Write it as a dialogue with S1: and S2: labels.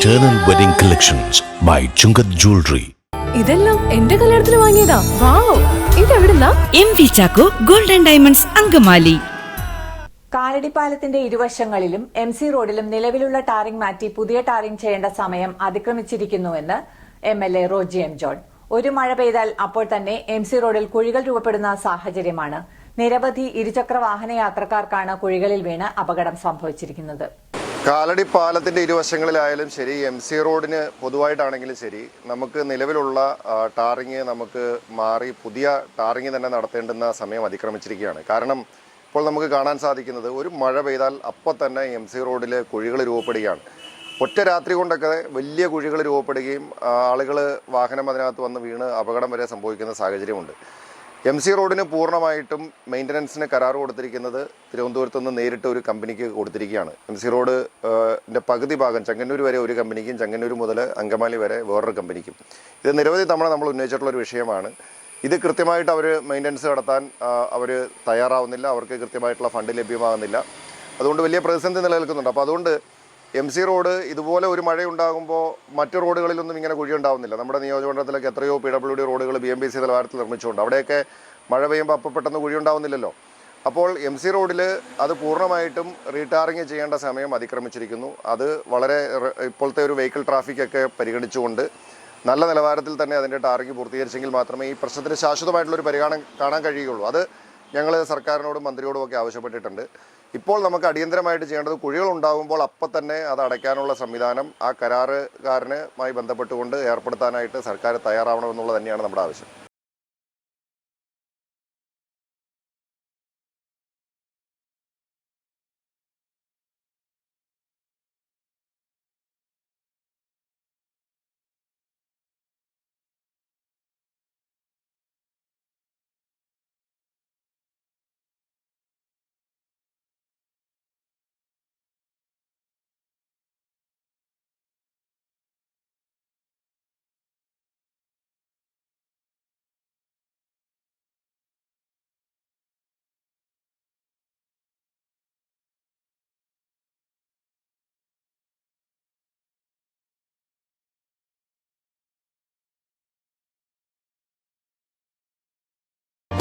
S1: Eternal Wedding Collections by Chungat Jewelry.
S2: ഇതെല്ലാം എന്റെ കല്യാണത്തിന് വാങ്ങിയതാ. Wow ഇതെവിടുന്നാ?
S3: M V Chacko golden diamonds Angamaly.
S4: കാലടിപ്പാലത്തിന്റെ ഇരുവശങ്ങളിലും എം സി റോഡിലും നിലവിലുള്ള ടാറിംഗ് മാറ്റി പുതിയ ടാറിംഗ് ചെയ്യേണ്ട സമയം അതിക്രമിച്ചിരിക്കുന്നുവെന്ന് M L A Roji M John. ഒരു മഴ പെയ്താൽ അപ്പോൾ തന്നെ എം സി റോഡിൽ കുഴികൾ രൂപപ്പെടുന്ന സാഹചര്യമാണ്. നിരവധി ഇരുചക്ര വാഹന യാത്രക്കാർക്കാണ് കുഴികളിൽ വീണ് അപകടം സംഭവിച്ചിരിക്കുന്നത്.
S5: കാലടി പാലത്തിന്റെ ഇരുവശങ്ങളിലായാലും ശരി എം സി റോഡിന് പൊതുവായിട്ടാണെങ്കിലും ശരി നമുക്ക് നിലവിലുള്ള ടാറിങ് നമുക്ക് മാറി പുതിയ ടാറിങ് തന്നെ നടത്തേണ്ടുന്ന സമയം അതിക്രമിച്ചിരിക്കുകയാണ്. കാരണം ഇപ്പോൾ നമുക്ക് കാണാൻ സാധിക്കുന്നത് ഒരു മഴ പെയ്താൽ അപ്പം തന്നെ എം സി റോഡിൽ കുഴികൾ രൂപപ്പെടുകയാണ്. ഒറ്റ രാത്രി കൊണ്ടൊക്കെ വലിയ കുഴികൾ രൂപപ്പെടുകയും ആളുകൾ വാഹനം അതിനകത്ത് വന്ന് വീണ് അപകടം വരെ സംഭവിക്കുന്ന സാഹചര്യമുണ്ട്. എം സി റോഡിന് പൂർണമായിട്ടും മെയിന്റനൻസിന് കരാർ കൊടുത്തിരിക്കുന്നത് തിരുവനന്തപുരത്ത് നിന്ന് നേരിട്ട് ഒരു കമ്പനിക്ക് കൊടുത്തിരിക്കുകയാണ്. എം സി റോഡ് പകുതി ഭാഗം ചങ്ങന്നൂർ വരെ ഒരു കമ്പനിക്കും ചങ്ങന്നൂർ മുതൽ അങ്കമാലി വരെ വേറൊരു കമ്പനിക്കും. ഇത് നിരവധി തവണ നമ്മൾ ഉന്നയിച്ചിട്ടുള്ള ഒരു വിഷയമാണ്. ഇത് കൃത്യമായിട്ട് അവർ മെയിന്റനൻസ് നടത്താൻ അവർ തയ്യാറാവുന്നില്ല. അവർക്ക് കൃത്യമായിട്ടുള്ള ഫണ്ട് ലഭ്യമാകുന്നില്ല. അതുകൊണ്ട് വലിയ പ്രതിസന്ധി നിലനിൽക്കുന്നുണ്ട്. അപ്പോൾ അതുകൊണ്ട് എം സി റോഡ് ഇതുപോലെ ഒരു മഴയുണ്ടാകുമ്പോൾ മറ്റ് റോഡുകളിലൊന്നും ഇങ്ങനെ കുഴി ഉണ്ടാകുന്നില്ല നമ്മുടെ നിയോജകമണ്ഡലത്തിലൊക്കെ എത്രയോ പി ഡബ്ല്യു ഡി റോഡുകൾ ബി എം ബി സി നിലവാരത്തിൽ നിർമ്മിച്ചുകൊണ്ട് അവിടെയൊക്കെ മഴ പെയ്യുമ്പോൾ അപ്പോൾ പെട്ടെന്ന് കുഴി ഉണ്ടാകുന്നില്ലല്ലോ അപ്പോൾ എം സി റോഡിൽ അത് പൂർണമായിട്ടും റീടാറിങ് ചെയ്യേണ്ട സമയം അതിക്രമിച്ചിരിക്കുന്നു. അത് വളരെ ഇപ്പോഴത്തെ ഒരു വെഹിക്കിൾ ട്രാഫിക്കൊക്കെ പരിഗണിച്ചുകൊണ്ട് നല്ല നിലവാരത്തിൽ തന്നെ അതിന്റെ ടാറിങ് പൂർത്തീകരിച്ചെങ്കിൽ മാത്രമേ ഈ പ്രശ്നത്തിന് ശാശ്വതമായിട്ടുള്ളൊരു പരിഹാരം കാണാൻ കഴിയുകയുള്ളൂ. അത് ഞങ്ങൾ സർക്കാരിനോടും മന്ത്രിയോടും ഒക്കെ ആവശ്യപ്പെട്ടിട്ടുണ്ട്. ഇപ്പോൾ നമുക്ക് അടിയന്തരമായിട്ട് ചെയ്യേണ്ടത് കുഴികൾ ഉണ്ടാകുമ്പോൾ അപ്പം തന്നെ അത് അടയ്ക്കാനുള്ള സംവിധാനം ആ കരാറുകാരനുമായി ബന്ധപ്പെട്ടുകൊണ്ട് ഏർപ്പെടുത്താനായിട്ട് സർക്കാർ തയ്യാറാവണമെന്നുള്ളത് തന്നെയാണ് നമ്മുടെ ആവശ്യം.